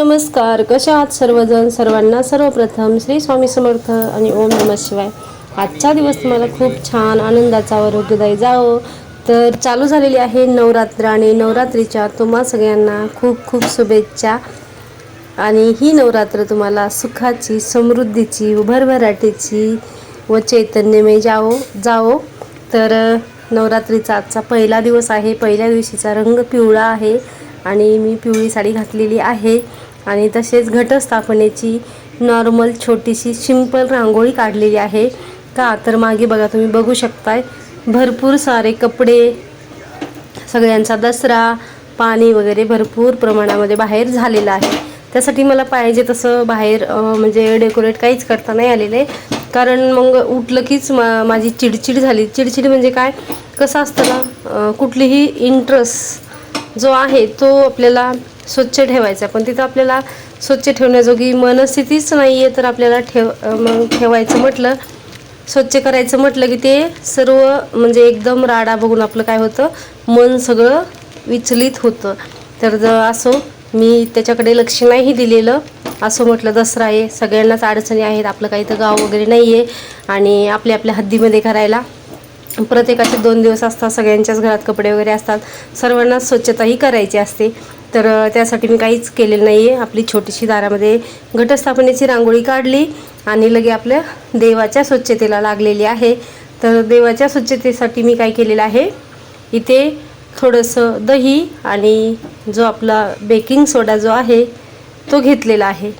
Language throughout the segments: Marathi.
नमस्कार. कशा आहात सर्वजण? सर्वांना सर्वप्रथम श्री स्वामी समर्थ आणि ओम नमः शिवाय. आजचा दिवस तुम्हाला खूप छान आनंदाचा आरोग्यदायी जावो. तर चालू झालेली आहे नवरात्र आणि नवरात्रीच्या तुम्हा सगळ्यांना खूप खूप शुभेच्छा. आणि ही नवरात्र तुम्हाला सुखाची समृद्धीची उभरभराटीची भरभराटीची व चैतन्यमय जावो जावो. तर नवरात्रीचा आजचा पहिला दिवस आहे. पहिल्या दिवशीचा रंग पिवळा आहे. आणि मी पिवळी साडी घातलेली आहे. आणि तसेच घटस्थापनेची नॉर्मल छोटीशी सिंपल रांगोळी काढलेली आहे. का? तर मागे बघा तुम्ही बघू शकताय. भरपूर सारे कपडे सगळ्यांचा दसरा पाणी वगैरे भरपूर प्रमाणामध्ये बाहेर झालेलं आहे. त्यासाठी मला पाहिजे तसं बाहेर म्हणजे डेकोरेट काहीच करता नाही आलेलं आहे. कारण मग उठलं कीच मा माझी चिडचिड झाली. चिडचिड म्हणजे काय? कसं असतं ना कुठलीही इंटरेस्ट जो आहे तो आपल्याला स्वच्छ ठेवायचा पण तिथं आपल्याला स्वच्छ ठेवण्याजोगी मनस्थितीच नाही आहे तर आपल्याला ठेव मग ठेवायचं म्हटलं स्वच्छ करायचं म्हटलं की ते सर्व म्हणजे एकदम राडा बघून आपलं काय होतं मन सगळं विचलित होतं. तर असो मी त्याच्याकडे लक्ष नाही दिलेलं असं म्हटलं दसरा आहे सगळ्यांनाच अडचणी आहेत आपलं काही तर गाव वगैरे नाही आहे आणि आपल्या आपल्या हद्दीमध्ये करायला. प्रत्येकाचे दोन दिवस असतात सगळ्यांच्याच घरात कपडे वगैरे असतात सर्वांना स्वच्छताही करायची असते. तर त्यासाठी मी काहीच केलेलं नाही आहे आपली छोटीशी दारामध्ये घटस्थापनेची रांगोळी काढली आणि लगे आपल्या देवाच्या स्वच्छतेला लागलेली आहे. तर देवाच्या स्वच्छतेसाठी मी काय केलेलं आहे? इथे थोडंसं दही आणि जो आपला बेकिंग सोडा जो आहे तो घेतलेला आहे.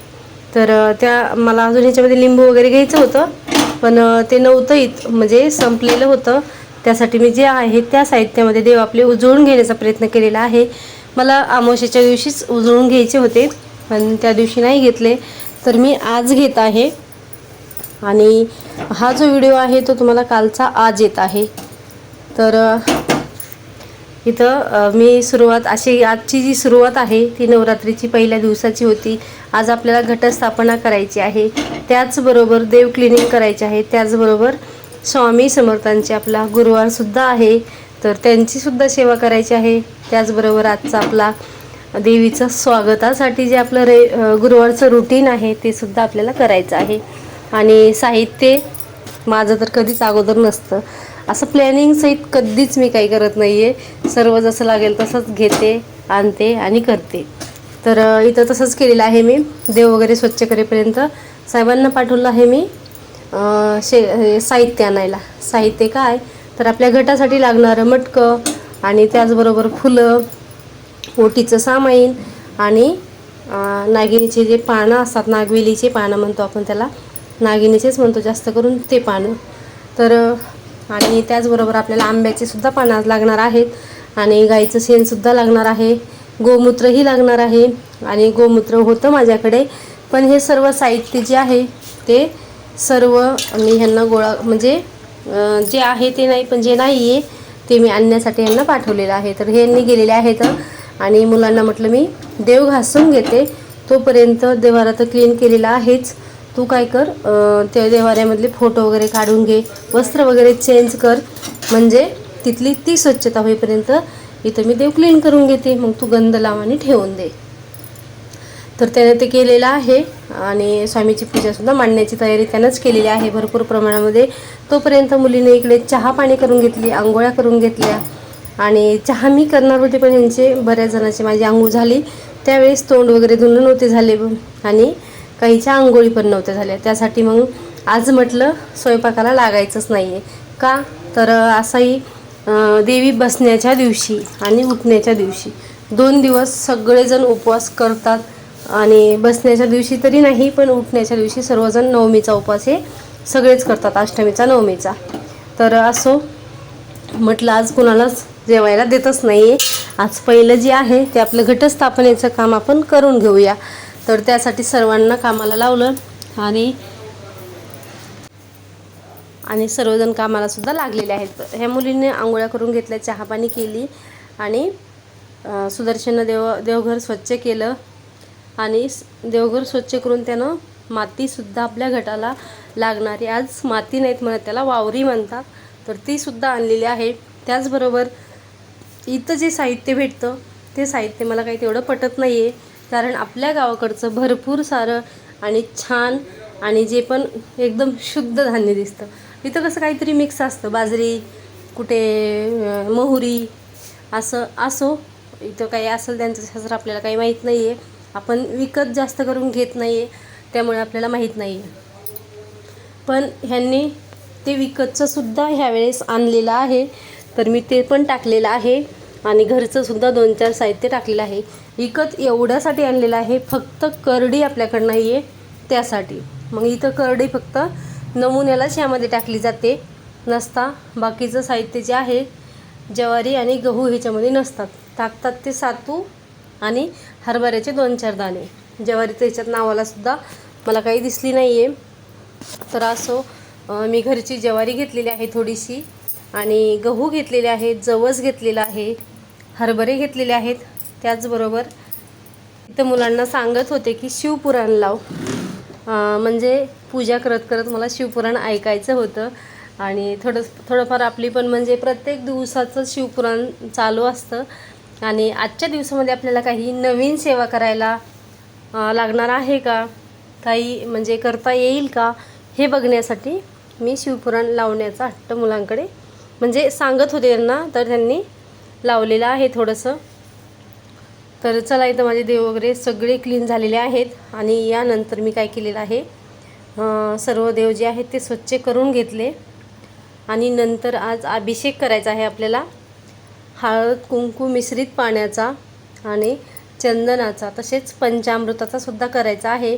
तर त्या मला अजून ह्याच्यामध्ये लिंबू वगैरे घ्यायचं होतं पण ते नव्हतं इत म्हणजे संपलेलं होतं. त्यासाठी मी जे आहे त्या साहित्यामध्ये देव आपले उजळून घेण्याचा प्रयत्न केलेला आहे. मला आमोशाच्या दिवशीच उजळून घ्यायचे होते पण त्या दिवशी नाही घेतले. तर मी आज घेत आहे. आणि हा जो व्हिडिओ आहे तो तुम्हाला कालचा आज येत आहे. तर इथं मी सुरुवात अशी आजची जी सुरुवात आहे ती नवरात्रीची पहिल्या दिवसाची होती. आज आपल्याला घटस्थापना करायची आहे. त्याचबरोबर देव क्लिनिंग करायचे आहे. त्याचबरोबर स्वामी समर्थांचे आपला गुरुवारसुद्धा आहे. तर त्यांचीसुद्धा सेवा करायची आहे. त्याचबरोबर आजचा आपला देवीचं स्वागतासाठी जे आपलं रे गुरुवारचं रुटीन आहे ते सुद्धा आपल्याला करायचं आहे. आणि साहित्य माझं तर कधीच अगोदर नसतं. असं प्लॅनिंग सहित कधीच मी काही करत नाही आहे सर्व जसं लागेल तसंच घेते आणते आणि करते. तर इथं तसंच केलेलं आहे मी. देव वगैरे स्वच्छ करेपर्यंत साहेबांना पाठवलं आहे मी. शे हे साहित्य आणायला. साहित्य काय? तर आपल्या गटासाठी लागणारं मटकं आणि त्याचबरोबर फुलं ओटीचं सामाईन आणि नागिनीचे जे पानं असतात नागवेलीचे पानं म्हणतो आपण त्याला. नागिनीचेच म्हणतो जास्त करून ते पानं. तर आणि त्याचबरोबर आपल्याला आंब्याचे सुद्धा पानं लागणार आहेत आणि गाईचं शेणसुद्धा लागणार आहे. गोमूत्रही लागणार आहे आणि गोमूत्र होतं माझ्याकडे. पण हे सर्व साहित्य जे आहे ते सर्व मी ह्यांना गोळा म्हणजे जे आहे ते नाही पण जे नाही आहे ते मी आणण्यासाठी यांना पाठवलेलं आहे. तर हे यांनी गेलेले आहेत. आणि मुलांना म्हटलं मी देव घासून घेते. तोपर्यंत देवारा तर क्लीन केलेला आहेच. तू काय कर त्या देवाऱ्यामधले फोटो वगैरे काढून घे. वस्त्र वगैरे चेंज कर. म्हणजे तिथली ती स्वच्छता होईपर्यंत इथं मी देव क्लीन करून घेते. मग तू गंध लाव ठेवून दे. तर त्याने ते केलेलं आहे. आणि स्वामीची पूजासुद्धा मांडण्याची तयारी त्यानंच केलेली आहे भरपूर प्रमाणामध्ये. तोपर्यंत मुलीने इकडे चहा पाणी करून घेतली आंघोळ्या करून घेतल्या. आणि चहा मी करणार होते पण यांचे बऱ्याच जणांची माझी आंघोळ झाली. त्यावेळेस तोंड वगैरे धुणं नव्हते झाले. आणि काहीच्या आंघोळी पण नव्हत्या झाल्या. त्यासाठी मग आज म्हटलं स्वयंपाकाला लागायचंच नाही आहे का? तर असाही देवी बसण्याच्या दिवशी आणि उठण्याच्या दिवशी. दोन दिवस सगळेजण उपवास करतात. आणि बसण्याच्या दिवशी तरी नाही पण उठण्याच्या दिवशी सर्वजण नवमीचा उपवास हे सगळेच करतात अष्टमीचा नवमीचा. तर असो म्हटलं आज कुणालाच जेवायला देतच नाही आहे आज पहिलं जे आहे ते आपलं घटस्थापनेचं काम आपण करून घेऊया. तर त्यासाठी सर्वांना कामाला लावलं आणि आणि सर्वजण कामाला सुद्धा लागलेले आहेत. ह्या मुलीने आंघोळ्या करून घेतल्या चहापाणी केली आणि सुदर्शन देव देवघर स्वच्छ केलं. आणि देवघर स्वच्छ करून त्यानं मातीसुद्धा आपल्या घटाला लागणारी. आज माती नाहीत म्हणत त्याला वावरी म्हणतात. तर तीसुद्धा आणलेली आहे. त्याचबरोबर इथं जे साहित्य भेटतं ते साहित्य मला काही तेवढं पटत नाही आहे कारण आपल्या गावाकडचं भरपूर सारं आणि छान आणि जे पण एकदम शुद्ध धान्य दिसतं. इथं कसं काहीतरी मिक्स असतं. बाजरी कुठे मोहरी असं असो. इथं काही असेल त्यांचं शास्त्र आपल्याला काही माहीत नाही आहे आपण विकत जास्त करून घेत नाही आहे त्यामुळे आपल्याला माहीत नाही आहे पण ह्यांनी ते विकतचंसुद्धा ह्यावेळेस आणलेलं आहे तर मी ते पण टाकलेलं आहे आणि घरचंसुद्धा दोन चार साहित्य टाकलेलं आहे. विकत एवढ्यासाठी आणलेलं आहे फक्त करडी आपल्याकडं नाही आहे त्यासाठी. मग इथं करडी फक्त नमुन्यालाच ह्यामध्ये टाकली जाते नसता बाकीचं साहित्य जे आहे ज्वारी आणि गहू ह्याच्यामध्ये नसतात. टाकतात ते सातू आणि हरभऱ्याचे दोन चार दाणे. ज्वारी त्याच्यात नावालासुद्धा मला काही दिसली नाही आहे तर असो मी घरची ज्वारी घेतलेली आहे थोडीशी आणि गहू घेतलेले आहेत जवस घेतलेला आहे हरभरे घेतलेले आहेत. त्याचबरोबर इथं मुलांना सांगत होते की शिवपुराण लाव. म्हणजे पूजा करत करत मला शिवपुराण ऐकायचं होतं. आणि थोडं थोडंफार आपली पण म्हणजे प्रत्येक दिवसाचं शिवपुराण चालू असतं. आणि आजच्या दिवसामध्ये आपल्याला काही नवीन सेवा करायला लागणार आहे का? काही म्हणजे करता येईल का? हे बघण्यासाठी मी शिवपुराण लावण्याचा हट्ट मुलांकडे म्हणजे सांगत होते त्यांना तर त्यांनी लावलेलं आहे थोडंसं. तर चला इथं माझे देव वगैरे सगळे क्लीन झालेले आहेत आणि यानंतर मी काय केलेलं आहे सर्व देव जे आहेत ते स्वच्छ करून घेतले आणि नंतर आज अभिषेक करायचा आहे आपल्याला. हळद कुंकू मिश्रित पाण्याचा आणि चंदनाचा तसेच पंचामृताचा सुद्धा करायचा आहे.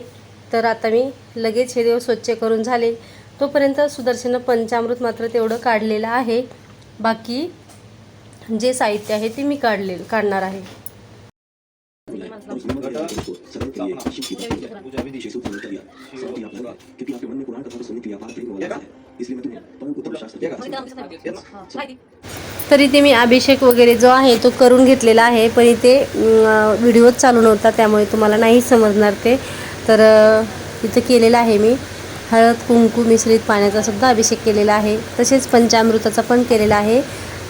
तर आता मी लगेच हे देव स्वच्छ करून झाले. तोपर्यंत सुदर्शन पंचामृत मात्र तेवढं काढलेलं आहे. बाकी जे साहित्य आहे ते मी काढले काढणार आहे. तरी ते मी अभिषेक वगैरे जो आहे तो करून घेतलेला आहे पण इथे व्हिडिओच चालू नव्हता त्यामुळे तुम्हाला नाही समजणार ते. तर इथं केलेलं आहे मी. हळद कुंकू मिश्रित पाण्याचा सुद्धा अभिषेक केलेला आहे. तसेच पंचामृताचा पण केलेला आहे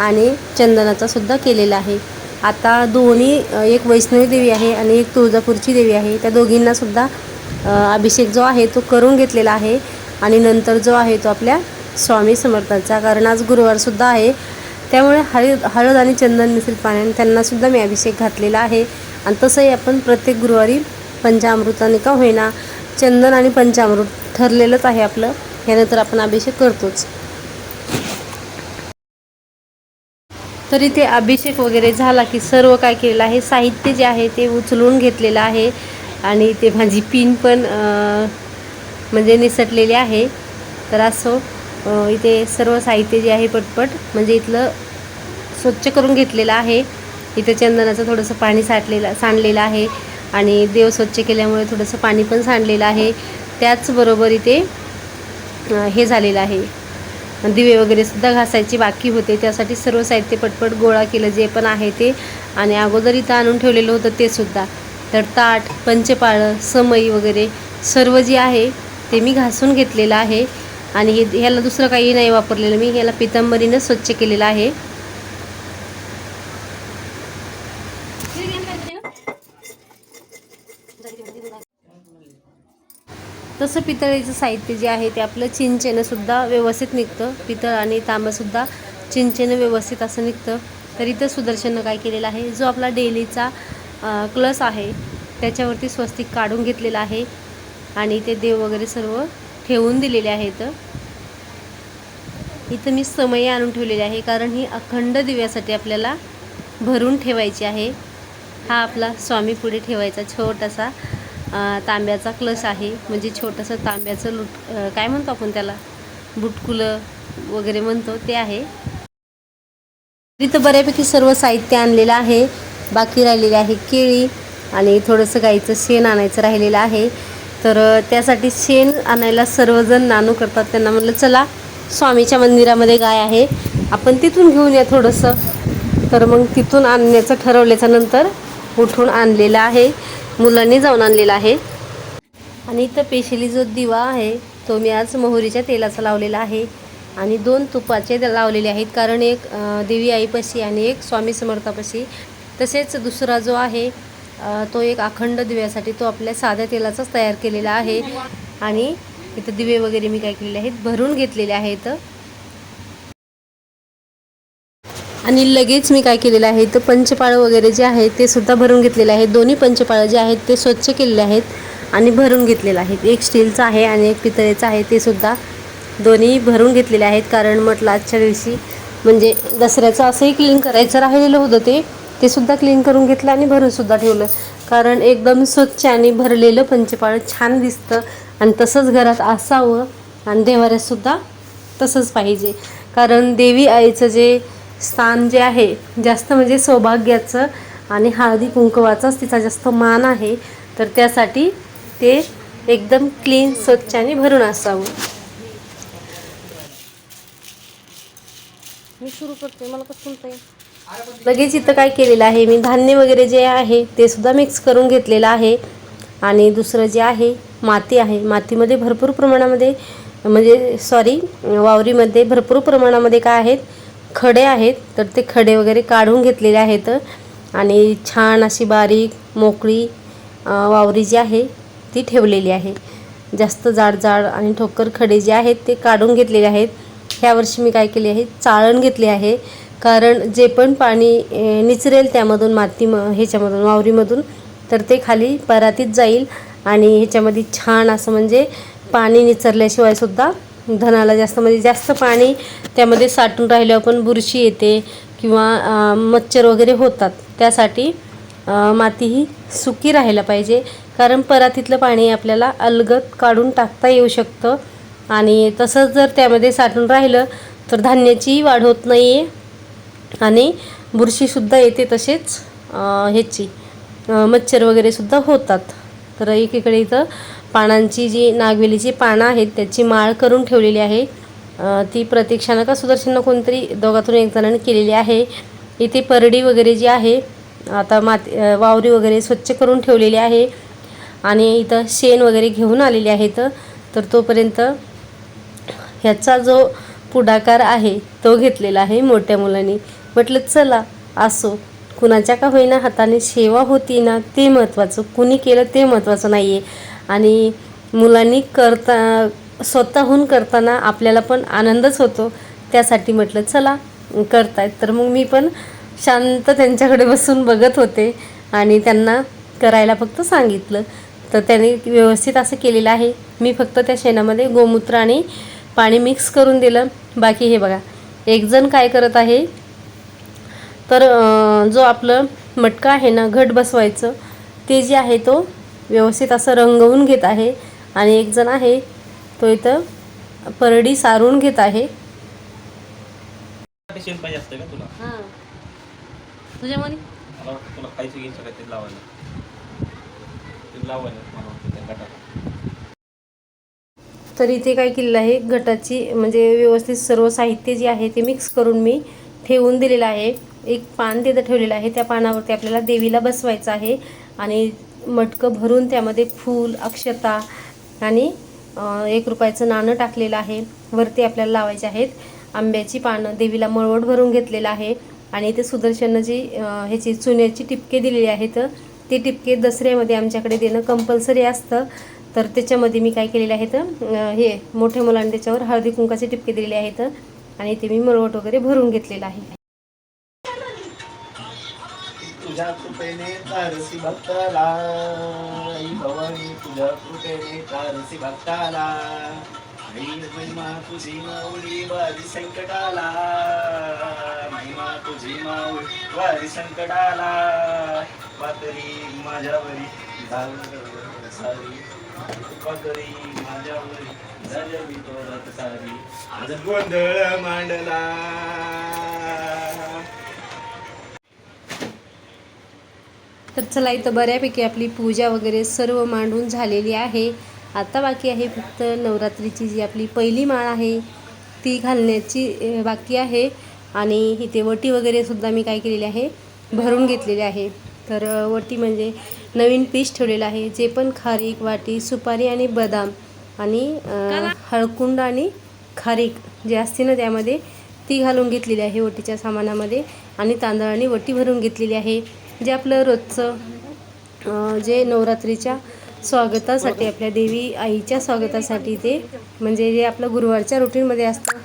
आणि चंदनाचा सुद्धा केलेला आहे. आता दोन्ही एक वैष्णवी देवी आहे आणि एक तुळजापूरची देवी आहे. त्या दोघींनासुद्धा अभिषेक जो आहे तो करून घेतलेला आहे आणि नंतर जो आहे तो आपल्या स्वामी समर्थांचा. कारण आज गुरुवारसुद्धा आहे त्यामुळे हळद हळद आणि चंदन मिश्रित पाण्याने त्यांनासुद्धा मी अभिषेक घातलेला आहे. आणि तसंही आपण प्रत्येक गुरुवारी पंचामृताने का होईना चंदन आणि पंचामृत ठरलेलंच आहे आपलं. यानंतर आपण अभिषेक करतोच. तरी ते अभिषेक वगैरे झाला की सर्व काय केलेलं आहे? साहित्य जे आहे ते उचलून घेतलेलं आहे. आणि ते माझी पिन पण म्हणजे निसटलेली आहे. तर असो. इथे सर्व साहित्य जे आहे पटपट म्हणजे इथलं स्वच्छ करून घेतलेलं आहे. इथं चंदनाचं थोडंसं पाणी साठलेलं सांडलेलं आहे आणि देव स्वच्छ केल्यामुळे थोडंसं पाणी पण सांडलेलं आहे. त्याचबरोबर इथे हे झालेलं आहे. दिवे वगैरे सुद्धा घासायची बाकी होते. त्यासाठी सर्व साहित्य पटपट गोळा केलं जे पण आहे ते. आणि अगोदर इथं आणून ठेवलेलं होतं ते सुद्धा. तर ताट पंचपाळं समई वगैरे सर्व जे आहे ते मी घासून घेतलेलं आहे. आणि हे ह्याला दुसरं काही नाही वापरलेलं. मी ह्याला पितांबरीनं स्वच्छ केलेलं आहे. तसं पितळेचं साहित्य जे आहे ते आपलं चिंचेनं सुद्धा व्यवस्थित निघतं. पितळ आणि तांबंसुद्धा चिंचेनं व्यवस्थित असं निघतं. तरी तर सुदर्शननं काय केलेलं आहे? जो आपला डेलीचा क्लस आहे त्याच्यावरती स्वस्तिक काढून घेतलेला आहे. आणि ते देव वगैरे सर्व ठेवून दिलेले आहेत. इथं मी समय आणून ठेवलेली आहे कारण ही अखंड दिव्यासाठी आपल्याला भरून ठेवायची आहे. हा आपला स्वामी पुढे ठेवायचा छोटासा तांब्याचा क्लस आहे. म्हणजे छोटंसं तांब्याचं लुट काय म्हणतो आपण त्याला? बुटकुलं वगैरे म्हणतो ते आहे. तिथं बऱ्यापैकी सर्व साहित्य आणलेलं आहे. बाकी राहिलेली आहे केळी आणि थोडंसं गाईचं शेण आणायचं राहिलेलं आहे. तर त्यासाठी शेण आणायला सर्वजण नानू करतात. त्यांना म्हणलं चला स्वामीच्या मंदिरामध्ये गाय आहे. आपण तिथून घेऊन या थोडंसं. तर मग तिथून आणण्याचं ठरवल्याच्या नंतर उठून आणलेलं आहे. मुलांनी जाऊन आणलेला आहे. आणि इथं पेशली जो दिवा आहे तो मी आज मोहरीच्या तेलाचा लावलेला आहे. आणि दोन तुपाचे लावलेले आहेत. कारण एक देवी आईपाशी आणि एक स्वामी समर्थापाशी. तसेच दुसरा जो आहे तो एक अखंड दिव्यासाठी तो आपल्या साध्या तेलाचाच तयार केलेला आहे. आणि इथं दिवे वगैरे मी काय केलेले आहेत भरून घेतलेले आहेत आणि लगेच मी काय केलेलं आहे तर पंचपाळं वगैरे जे आहे ते सुद्धा भरून घेतलेले आहेत. दोन्ही पंचपाळं जे आहेत ते स्वच्छ केलेले आहेत आणि भरून घेतलेलं आहेत. एक स्टीलचं आहे आणि एक पितळेचं आहे ते सुद्धा दोन्ही भरून घेतलेले आहेत. कारण म्हटलं आजच्या दिवशी म्हणजे दसऱ्याचं असंही क्लीन करायचं राहिलेलं होतं ते. ते सुद्धा क्लीन करून घेतलं आणि भरून सुद्धा ठेवलं. कारण एकदम स्वच्छ आणि भरलेलं पंचपाळ छान दिसतं आणि तसंच घरात असावं आणि देवाऱ्यातसुद्धा तसंच पाहिजे. कारण देवी आईचं जे स्थान जे आहे जास्त म्हणजे सौभाग्याचं आणि हळदी कुंकवाचाच तिचा जास्त मान आहे तर त्यासाठी ते एकदम क्लीन स्वच्छ आणि भरून असावं. मी सुरू करते. मला कसं लगेच इथं काय केलेलं आहे? मी धान्य वगैरे जे आहे ते सुद्धा मिक्स करून घेतलेलं आहे. आणि दुसरं जे आहे माती आहे. मातीमध्ये भरपूर प्रमाणामध्ये म्हणजे सॉरी वावरीमध्ये भरपूर प्रमाणामध्ये काय आहेत? खडे आहेत. तर ते खडे वगैरे काढून घेतलेले आहेत. आणि छान अशी बारीक मोकळी वावरी जी आहे ती ठेवलेली आहे. जास्त जाड जाड आणि ठोकर खडे जे आहेत ते काढून घेतलेले आहेत. ह्या वर्षी मी काय केले आहे? चाळण घेतले आहे. कारण जे पण पाणी निचरेल त्यामधून माती म ह्याच्यामधून वावरीमधून तर ते खाली परातीत जाईल आणि ह्याच्यामध्ये छान असं म्हणजे पाणी निचरल्याशिवाय सुद्धा धनाला जास्त म्हणजे जास्त पाणी त्यामध्ये साठून राहिल्यावर पण बुरशी येते किंवा मच्छर वगैरे होतात. त्यासाठी माती ही सुकी राहायला पाहिजे. कारण परातीतलं पाणी आपल्याला अलगत काढून टाकता येऊ शकतं आणि तसंच जर त्यामध्ये साठून राहिलं तर धान्याची वाढ होत नाही आहे आणि बुरशीसुद्धा येते तसेच ह्याची मच्छर वगैरेसुद्धा होतात. तर एकीकडे इथं पानांची जी नागवेलीची पानं आहेत त्याची माळ करून ठेवलेली आहे. ती प्रतीक्षानं का सुदर्शनं कोणतरी दोघातून एक जणांनी केलेली आहे. इथे परडी वगैरे जी आहे आता माती वावरी वगैरे स्वच्छ करून ठेवलेली आहे. आणि इथं शेण वगैरे घेऊन आलेले आहेत. तर तोपर्यंत ह्याचा जो पुढाकार आहे तो घेतलेला आहे मोठ्या मुलांनी. म्हटलं चला असो. कुणाच्या का होईना हाताने सेवा होती ना ते महत्त्वाचं. कुणी केलं ते महत्त्वाचं नाही आहे आणि मुलांनी करता स्वतःहून करताना आपल्याला पण आनंदच होतो. त्यासाठी म्हटलं चला करतायत. तर मग मी पण शांत त्यांच्याकडे बसून बघत होते आणि त्यांना करायला फक्त सांगितलं. तर त्याने व्यवस्थित असं केलेलं आहे. मी फक्त त्या शेणामध्ये गोमूत्र आणि पाणी मिक्स करून दिलं. बाकी हे बघा एकजण काय करत आहे तर जो आपलं मटका आहे ना घट बसवायचं ते जे आहे तो व्यवस्थित असं रंगवून घेत आहे. आणि एक जण आहे तो इथं परडी सारून घेत आहे. हां. तुझ्यामध्ये तर इथे काय केलेलं आहे घटाची म्हणजे व्यवस्थित सर्व साहित्य जे आहे ते मिक्स करून मी ठेवून दिलेलं आहे. एक पान तिथं ठेवलेलं आहे. त्या पानावरती आपल्याला देवीला बसवायचं आहे आणि मटकं भरून त्यामध्ये फूल अक्षता आणि एक रुपयाचं नाणं टाकलेलं आहे. वरती आपल्याला लावायचे आहेत. आंब्याची पानं देवीला मळवट भरून घेतलेलं आहे आणि इथे सुदर्शननं जी ह्याची चुन्याची टिपके दिलेली आहेत. ते टिपके दसऱ्यामध्ये आमच्याकडे देणं कंपल्सरी असतं. तर त्याच्यामध्ये मी काय केलेलं आहेत हे मोठ्या मुलांनी त्याच्यावर हळदी कुंकाचे टिपके दिलेले आहेत आणि ते मी मळवट वगैरे भरून घेतलेलं आहे. तुझ्या कृपेने तारसी भक्ताला. आई भवानी तुझ्या कृपेने तारसी भक्ताला. आई महिमा तुझी माऊली वारी संकटाला. महिमा तुझी माऊली वारी संकटाला. पातळी माझ्यावरी सारी. पदरी माझ्यावरी झाली मी तोरत सारी आज गोंधळ मांडला. तर चला इथं बऱ्यापैकी आपली पूजा वगैरे सर्व मांडून झालेली आहे. आता बाकी आहे फक्त नवरात्रीची जी आपली पहिली माळ आहे ती घालण्याची बाकी आहे. आणि इथे वटी वगैरे सुद्धा मी काय केलेली आहे भरून घेतलेली आहे. तर वटी म्हणजे नवीन पीस ठेवलेलं आहे जे पण खारीक वाटी सुपारी आणि बदाम आणि हळकुंड आणि खारीक जे असते ना त्यामध्ये ती घालून घेतलेली आहे वटीच्या सामानामध्ये. आणि तांदळाने वटी भरून घेतलेली आहे. जे आपलं रोजचं जे नवरात्रीच्या स्वागतासाठी आपल्या देवी आईच्या स्वागतासाठी ते म्हणजे जे आपलं गुरुवारच्या रुटीनमध्ये असतं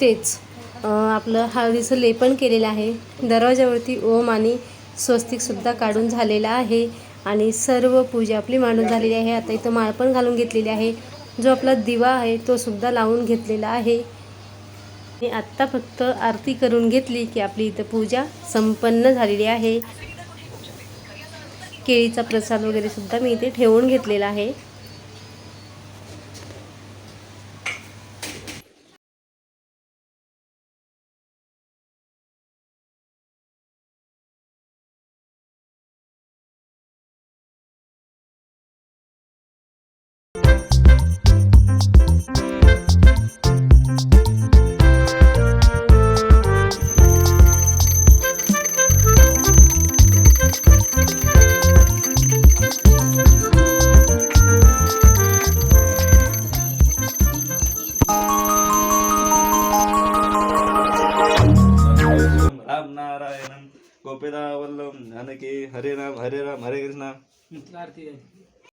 तेच. आपलं हळदीचं लेपन केलेलं आहे. दरवाजावरती ओम आणि स्वस्तिकसुद्धा काढून झालेला आहे. आणि सर्व पूजा आपली मांडून झालेली आहे. आता इथं माळ पण घालून घेतलेली आहे. जो आपला दिवा आहे तो सुद्धा लावून घेतलेला आहे. आणि आत्ता फक्त आरती करून घेतली की आपली इथं पूजा संपन्न झालेली आहे. केळीचा प्रसाद वगैरे सुद्धा मी इथे ठेवून घेतलेला आहे.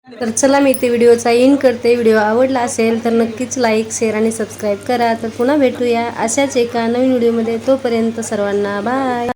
तर चला मी ते व्हिडिओचा इन करते. व्हिडिओ आवडला असेल तर नक्कीच लाईक शेअर आणि सबस्क्राईब करा. तर पुन्हा भेटूया अशाच एका नवीन व्हिडिओमध्ये. तोपर्यंत सर्वांना बाय